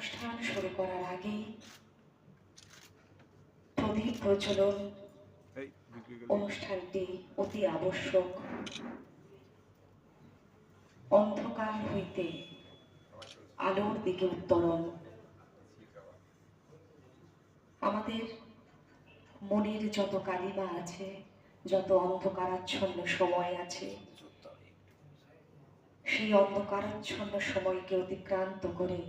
অনুষ্ঠান শুরু করার আগেই প্রদীপ প্রচলন অনুষ্ঠানটি অতি আবশ্যক। অন্ধকার হইতে আলোর দিকে উত্তরণ। আমাদের মনের যত কালিমা আছে যত অন্ধকারাচ্ছন্ন সময় আছে সেই অন্ধকারাচ্ছন্ন সময়কে অতিক্রান্ত করে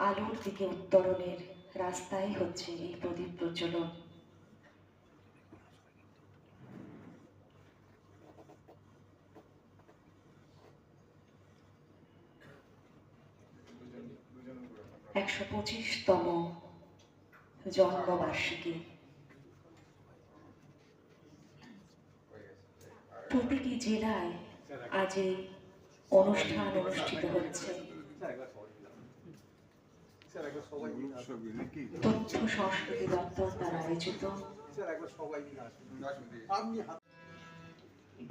আলোর দিকে উত্তরণের রাস্তাই হচ্ছে এই প্রদীপ প্রচলন একশো পঁচিশতম জন্মবার্ষিকী। প্রতিটি জেলায় আজ এই অনুষ্ঠান অনুষ্ঠিত হচ্ছে। তথ্য সংস্কৃতি দপ্তর দ্বারা আয়োজিত।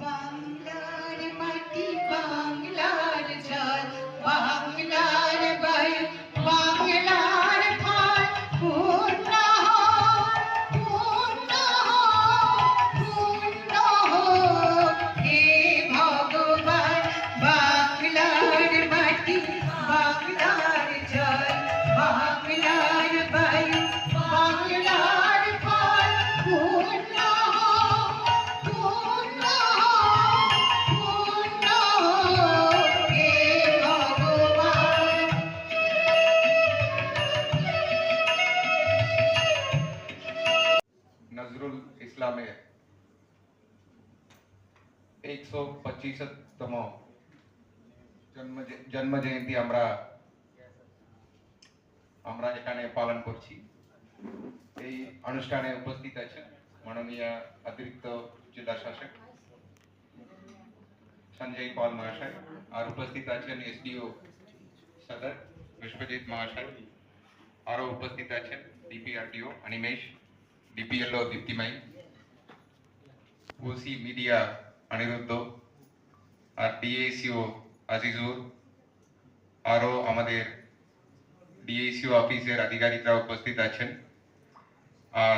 বাংলার মাটি বাংলার জল ইসলামের একশো পঁচিশতম জন্ম জন্ম জয়ন্তী আমরা আমরা এখানে পালন করছি এই অনুষ্ঠানে উপস্থিত আছেন মাননীয় অতিরিক্ত জেলা শাসক সঞ্জয় পাল মহাশয় আর উপস্থিত আছেন এসডিও সদর বিশ্বজিৎ মহাশয় আরও উপস্থিত আছেন DPRDO Animesh DPLO দীপ্তিমাই OC media Aniruddha আর ডিএসিও আজিজুর আরও আমাদের ডিএসিও অফিসের আধিকারিকরা উপস্থিত আছেন আর